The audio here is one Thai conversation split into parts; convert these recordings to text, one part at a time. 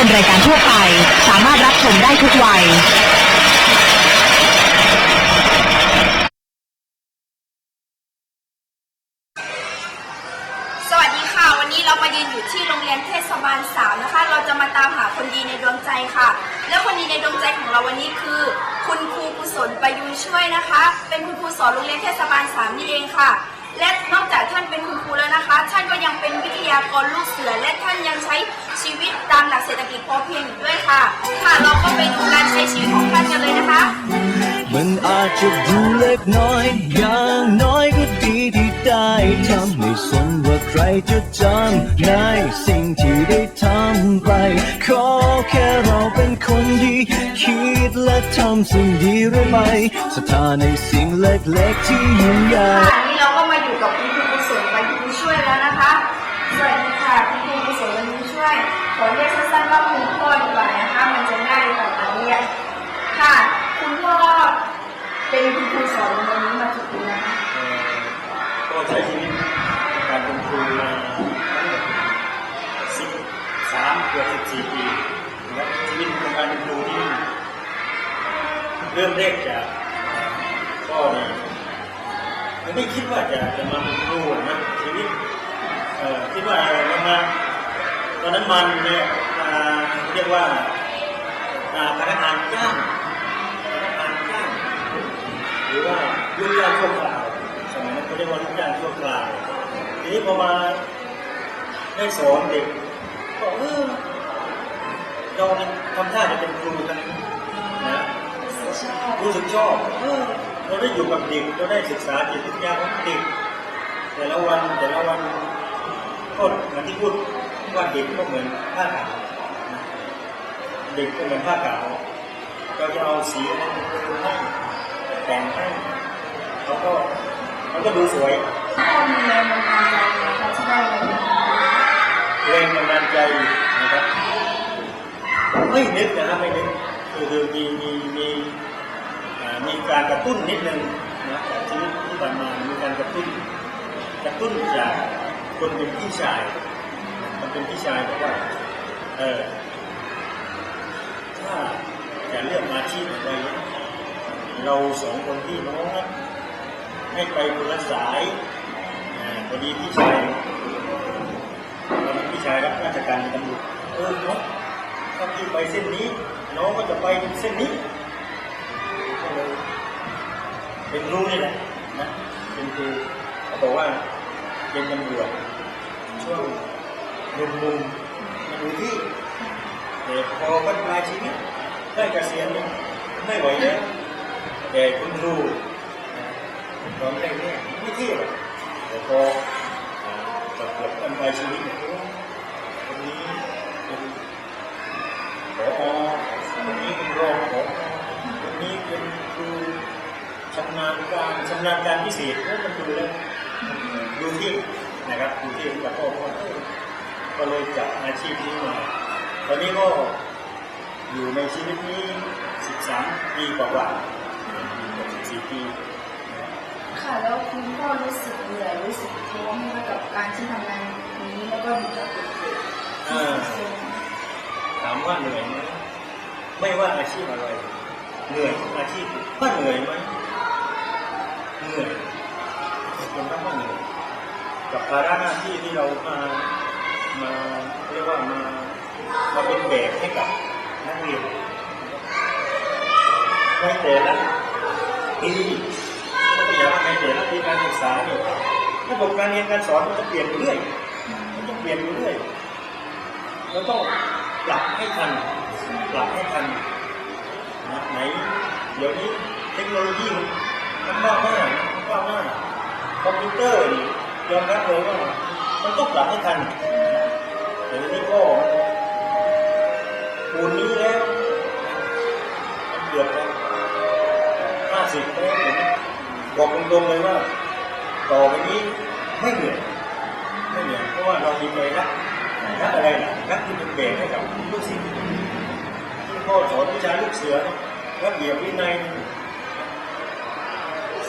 เป็นรายการทั่วไป สามารถรับชมได้ทุกวัยสวัสดีค่ะวันนี้เรามายืนอยู่ที่โรงเรียนเทศบาลสามนะคะ เราจะมาตามหาคนดีในดวงใจค่ะ และคนดีในดวงใจของเราวันนี้คือ คุณครูกุศลประยูนช่วยนะคะ เป็นคุณครูสอนโรงเรียนเทศบาลสามนี่เองค่ะ และนอกจากท่านเป็นคุณครูแล้วนะคะ ท่านก็ยังเป็นวิทยากรลูกเสือ และท่านยังใช้ชีวิตตามหลักเศรษฐกิจพอเพียงอีกด้วยค่ะ ค่ะเราก็ไปดูการใช้ชีวิตของท่านกันเลยนะคะ มันอาจจะดูเล็กน้อย อย่างน้อยก็ดีที่ ได้ทำไม่สนว่าใครจะจำในสิ่งที่ได้ทำไป ขอแค่เราเป็นคนดี คิดและทำสิ่งดีเรื่อยไปศรัทธาในสิ่งเล็กๆที่ยิ่งใหญ่ค่ะนี่เราก็มาอยู่กับคุณครูกุศลประยุนช่วยแล้วนะคะ สวัสดีค่ะคุณครูกุศลประยุนช่วยขอเรียกสั้นๆว่าคุณพ่อดีกว่านะคะ มันจะง่ายต่อการเรียกค่ะ คุณพ่อเป็นคุณครูสอนโรงเรียนนี้ ใช้ชีวิตการเป็นครูมาสิบสามเกือบสิบสี่ปีนะครับชีวิตของการเป็นครูที่เริ่มแรกจากก็เนี่ไม่คิดว่าจะจะมาเป็นครูนะชีวิตเอ่อคิดว่าเรามาตอนนั้นมันเนี่ยเรียกว่าอ่าพนักงานจ้าง มัยนั้นเขาเรียกว่าลูกางชั่วคราวทีนี้พอมาได้สอนเด็กก็เออเราทำท่าจะเป็นครูกันนะรู้สึกชอบเออเราได้อยู่กับเด็กเราได้ศึกษาจิตวิทยาของเด็กแต่ละวันแต่ละวันก็เหมือนที่พูดว่าเด็กก็เหมือนผ้าขาวเด็กก็เหมือนผ้าขาวเราจะเอาสีอะไรมาเติมให้แต่งให้เขาก็ เขาก็ดูสวยพ่อมีแรงบันดาลใจนะคะที่ได้มาเป็นครูแรงบันดาลใจนะครับไม่นึกนะครับไม่นึกคือคือมีมีมีอ่ามีการกระตุ้นนิดนึงนะจากชีวิตที่ผ่านมามีการกระตุ้นกระตุ้นจากคนเป็นพี่ชาย มันเป็นพี่ชายบอกว่าเออถ้าจะเลือกอาชีพอะไรเนี่ยเราสองคนพี่น้องนะ ให้ไปคนละสายอ่าพอดีพี่ชายตอนนั้นพี่ชายรับราชการตำรวจเออเนาะถ้าพี่ไปเส้นนี้น้องก็จะไปเส้นนี้ก็เลยเป็นรูนี่แหละนะเป็นครูเขาบอกว่าเป็นตำรวจช่วงมุมมุมๆมาดูที่แต่พอพัฒนาชีวิตได้เกษียณไม่ไหวแล้วแต่คุณครู ตอนแรกเนี่ยไม่เที่ยวแต่พออ่าจบจบกันไปชีวิตเนี่ยโอ้คนนี้เป็นผอคนนี้เป็นรองผอคนนี้เป็นครูชำนาญการชำนาญการพิเศษโอ้มันดูแล้วดูที่นะครับดูที่แล้วก็ก็เออก็เลยจับอาชีพนี้มา ตอนนี้ก็อยู่ในชีวิตนี้ 13 ปีกว่าๆ14ปี คุณพ่อรู้สึกเหนื่อยรู้สึกท้อไหมคะกับการที่ทำงานนี้แล้วก็อยู่กับเด็กๆอ่าถามว่าเหนื่อยไหมไม่ว่าอาชีพอะไร เหนื่อยทุกอาชีพว่าเหนื่อยไหมเหนื่อยคนต้องว่าเหนื่อยกับภาระหน้าที่ที่เรามามาเรียกว่ามามาเป็นแบบให้กับนักเรียนในแต่ละปี ก็จะว่าในแต่ละปีการศึกษาเนี่ยระบบการเรียนการสอนมันจะเปลี่ยนอยู่เรื่อยมันจะเปลี่ยนอยู่เรื่อยเราต้องปรับให้ทันปรับให้ทันนะไหนเดี๋ยวนี้เทคโนโลยีมันก้าวหน้ามันก้าวหน้าคอมพิวเตอร์ยอมรับเลยว่ามันต้องปรับให้ทันแต่ทีนี้ก็ บอกตรงๆเลยว่า ต่อไปนี้ไม่เหนื่อยไม่เหนื่อยเพราะว่าเรามีใจรักนักอะไรล่ะนักที่เป็นเบสให้กับลูกศิษย์ที่พ่อสอนวิชาลูกเสือระเบียบวินัย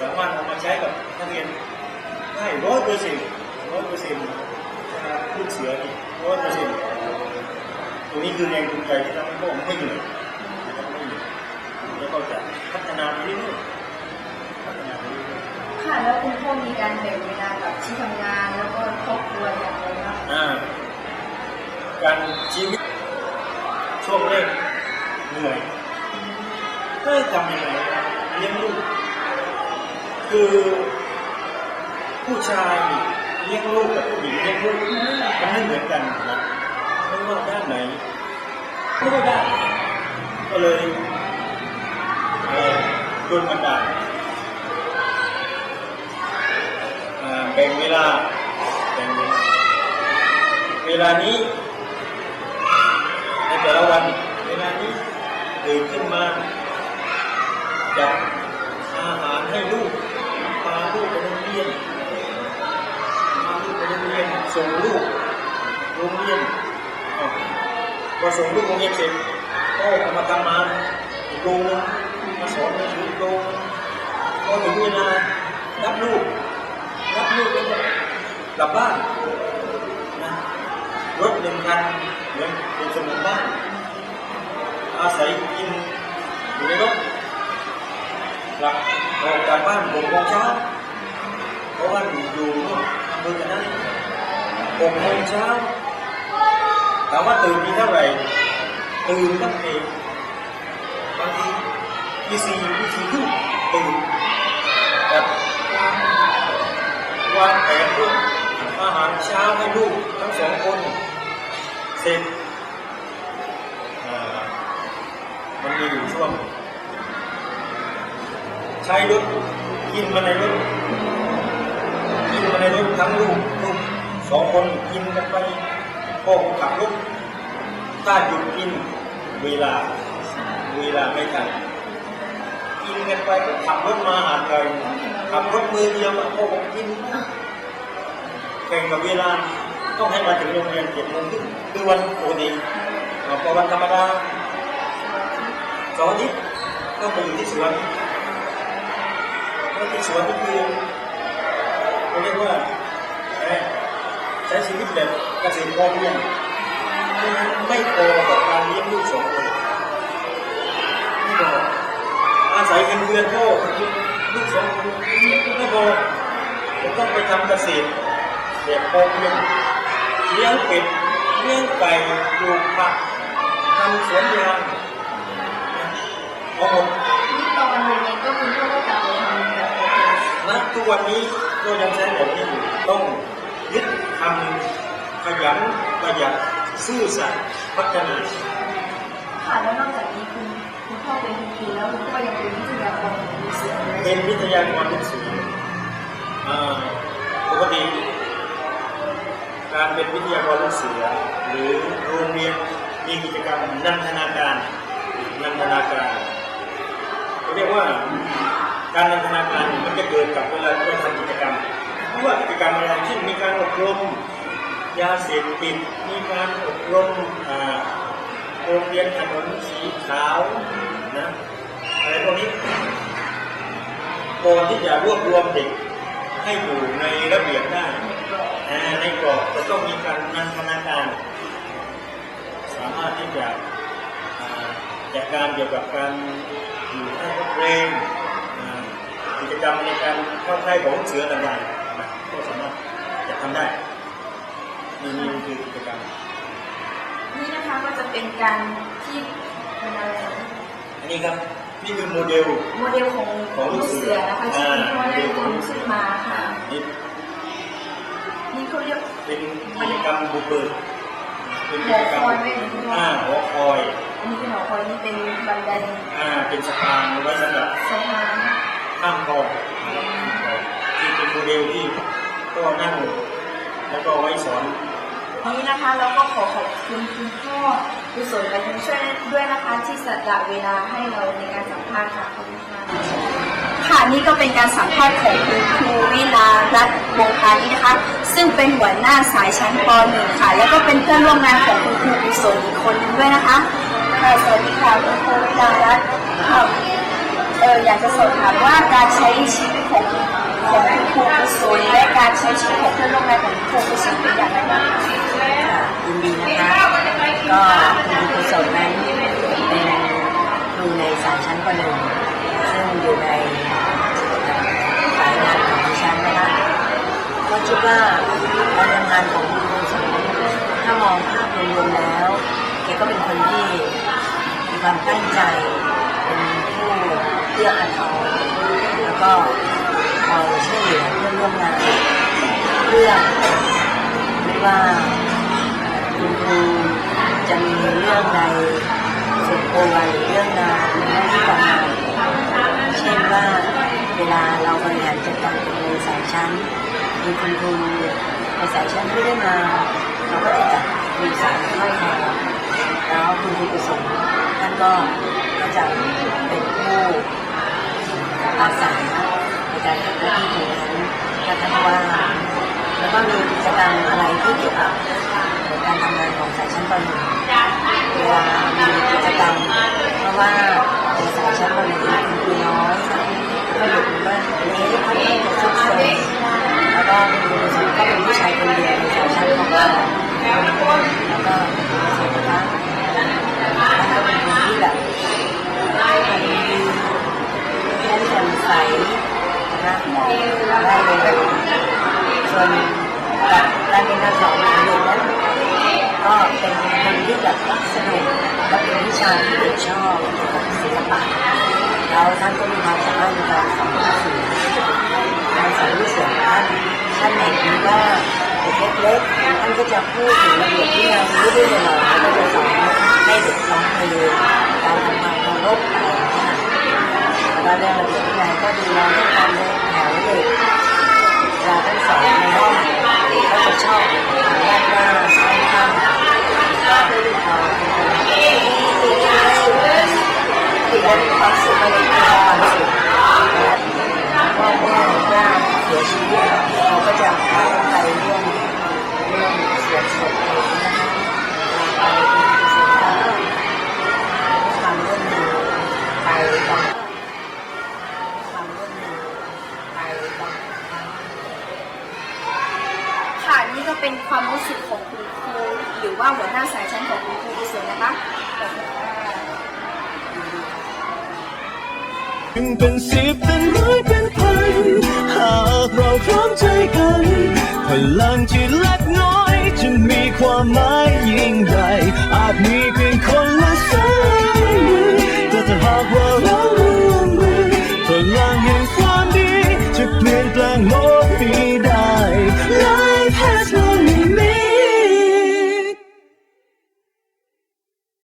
สามารถเอามาใช้กับนักเรียนได้ร้อยเปอร์เซ็นต์ร้อยเปอร์เซ็นต์ลูกเสือนี่ร้อยเปอร์เซ็นต์ตรงนี้คือแรงจูงใจที่ทำให้พวกผมไม่เหนื่อยนะครับไม่เหนื่อยแล้วก็จะพัฒนาไปเรื่อยๆพัฒนาไปเรื่อย ค่ะ แล้วคุณพ่อมีการแบ่งเวลากับที่ทำงานแล้วก็ครอบครัวอย่างไรบ้างๆอ่าการชีวิตช่วงแรกเหนื่อยเฮ้ยทำยังไงเลี้ยงลูก คือผู้ชายเลี้ยงลูกกับผู้หญิงเลี้ยงลูกมันไม่เหมือนกันนะไม่ว่าด้านไหนไม่ว่าด้านไหนก็เลยเออโดนบันดาล บ่งเวลาแบ่งเวลาเวลานี้ในแต่ละวันเวลานี้ตื่นขึ้นมาจัดอาหารให้ลูกพาลูกไปโรงเรียนพาลูกไปโรงเรียนส่งลูกโรงเรียนพอส่งลูกโรงเรียนเสร็จก็มาทำงานอีกโรงมาสอนหนังสืออีกโรงนึงพอถึงเวลารับลูก ลูกแล้วก็กลับบ้านนะรถหนึ่งคันเหมือนเป็นสมุนบ้าน อาศัยกินอยู่ในรถกลับออกจากบ้านหกโมงเช้าเพราะว่าอยู่อยู่นู่นอำเภอกันนั้นหกโมงเช้าถามว่าตื่นมีเท่าไหร่ตื่นตั้งแต่บางทีทีสี่ทีสี่ครึ่งตื่นแบบ วางแผนเรื่องอาหารเช้าให้ลูกทั้งสองคนเสร็จมันมีอยู่ช่วงใช้รถกินมาในรถกินมาในรถทั้งลูกลูกสองคนกินกันไปพ่อก็ขับรถถ้าหยุดกินเวลาเวลาไม่ทัน กินกันไปก็ขับรถมาหาไกลขับรถมือเดียวอะพ่อบอกกินแข่งกับเวลาต้องให้มาถึงโรงเรียนเจ็ดโมงครึ่งคือวันปกติพอวันธรรมดาเสาร์อาทิตย์ต้องไปอยู่ที่สวนแล้วที่สวนก็คือเขาเรียกว่าใช้ชีวิตแบบเกษตรพอเพียงไม่พอกับการเลี้ยงลูกสองคน อาศัยเงินเดือนพ่อลูกสองคนไม่พอผมต้องไปทำเกษตรเด็กพอเพียงเลี้ยงเป็ดเลี้ยงไก่ปลูกผักทำสวนยางเอาหมดนี่ตอนเรียนก็คุณพ่อก็กลับไปทำแบบโอเคนะทุกวันนี้ก็ยังใช้แบบนี้อยู่ต้องยึดทำขยันประหยัดซื่อสัตย์พัฒนาค่ะแล้วนอกจากนี้คุณ เป็นคุณครูแล้วก็ยังเป็นวิทยากรของมีเสือเป็นวิทยากรหนังสืออ่าปกติการเป็นวิทยากรหนังสือหรือโรงเรียนมีกิจกรรมนันทนาการนันทนาการเขาเรียกว่าการนันทนาการมันจะเกิดกับเวลาเราทำกิจกรรมไม่ว่ากิจกรรมอะไรเช่นมีการอบรมยาเสพติดมีการอบรมอ่า โรงเรียนถนนสีขาวนะอะไรพวกนี้ก่อนที่จะรวบรวมเด็กให้อยู่ในระเบียบได้ ในกรอบจะต้องมีการนันทนาการ สามารถที่จะจัดการเกี่ยวกับการอยู่ใต้รถเรงกิจกรรมในการเข้าค่ายของเสือต่างๆก็สามารถจะทำได้นี่นี่คือกิจกรรม นี่นะคะก็จะเป็นการที่เป็นอะไรนะอันนี้ครับนี่คือโมเดล โมเดลของของลูลูกกเสืเสืออนะคะที่คุณพ่อได้ทำขึ้นมาค่ะ นี่นี่เขาเรียกเป็นกิจกรรมบุกเบิกเป็นหกิอจกรรคมอยไว้ในที่ว่าอ่าหัวคอย อันนี้เป็นหอคอยนี่เป็นบันไดอ่า เป็นสะพานไว้สำหรับสะพานข้ามคลองที่เป็นโมเดลที่ก็นั่งแล้วก็ไว้สอน นี้นะคะเราก็ขอขอบคุณคุณพ่อกุศลและคุณช่วยด้วยนะคะที่สละเวลาให้เราในการสัมภาษณ์ค่ะขอบคุณค่ะค่ะนี่ก็เป็นการสัมภาษณ์ของคุณครูวิลารัตน์วงคานีนะคะ ซึ่งเป็นหัวหน้าสายชั้นป .1 ค่ะ แล้วก็เป็นเพื่อนร่วมงานของคุณครูกุศลอีกคนนึงด้วยนะคะค่ะสวัสดีค่ะคุณครูวิลารัตน์ค่ะเอออยากจะสอบถามว่าการใช้ชีวิตของ ผลที่ครูกุศลและการใช้ชีวิตของเพื่อนร่วมงานของครูกุศลเป็นอย่างไรบ้างคะยินดีนะคะก็คุณรูกุศลนั้นเป็นครูในสายชั้นประหนึ่ซึ่งอยู่ในสายงานของชั้นนะคะก็คิดว่าการทำงานของคุณรูกุศลถ้ามองภาพรวมแล้วแกก็เป็นคนที่มีความตั้งใจเป็นผู้เอื้ออาทรแล้วก็ คอยช่วยเหลือเพื่อนร่วมงานเพื่อไม่ว่าคุณครูจะมีเรื่องใดส่วนตัวหรือเรื่องงานหรือหน้าที่การงานเช่นว่าเวลาเราบริหารจัดการกับในสายชั้นมีคุณครูในสายชั้นไม่ได้มาเราก็จะจัดมีสายเข้ามาแล้วคุณครูกุศลท่านก็ก็จะเป็นผู้อาสา การทำหน้าที่ตรงนั้นถ้าท่านว่าแล้วก็มีกิจกรรมอะไรที่เกี่ยวกับการทำงานของสายชั้นปหนึ่งเวลามีกิจกรรมเพราะว่าสายชั้นปหนึ่งคุณครูน้อยก็เด็กมันก็เล็กค่อนข้างจะซุกซนแล้วก็คุณครูสุก็เป็นผู้ชายคนเดียวในสายชั้นของเราแล้วก็คุณครูสุนะคะท่านก็เป็นคนที่แบบเป็นดีแย้มแจ่มใส นะได้เลยส่วนการเป็นนักสอนงเด็กนั้นก็เป็นคนที่แบบสนุกและเป็นวิชาที่เด็กชอบศิลปะแล้วท่านก็มีความสามารถในการสอนหนังสือการสอนลูกเสือท่านท่านเห็นว่าเด็กเล็กๆท่านก็จะพูดถึงระเบียบที่เรารู้ด้วยหน่อยแล้วก็จะสอนให้เด็กร้องเลงการทำงานเคารพ รื่องระเบียบที่ไหนก็ดูแลเรื่องการเดินแถวเด็กเวลาท่านสอนในห้องก็จะชอบถามด้านหน้าด้านข้างก็เป็นคนที่ติดความสุขไม่ได้มีความสุขพ่อแม่ย่าเสียชีวิตเราก็จะพาไปร่วมร่วม ถึงเป็นสิบเป็นร้อยเป็นพันหากเราพร้อมใจกัน พลังที่เล็กน้อยจะมีความหมาย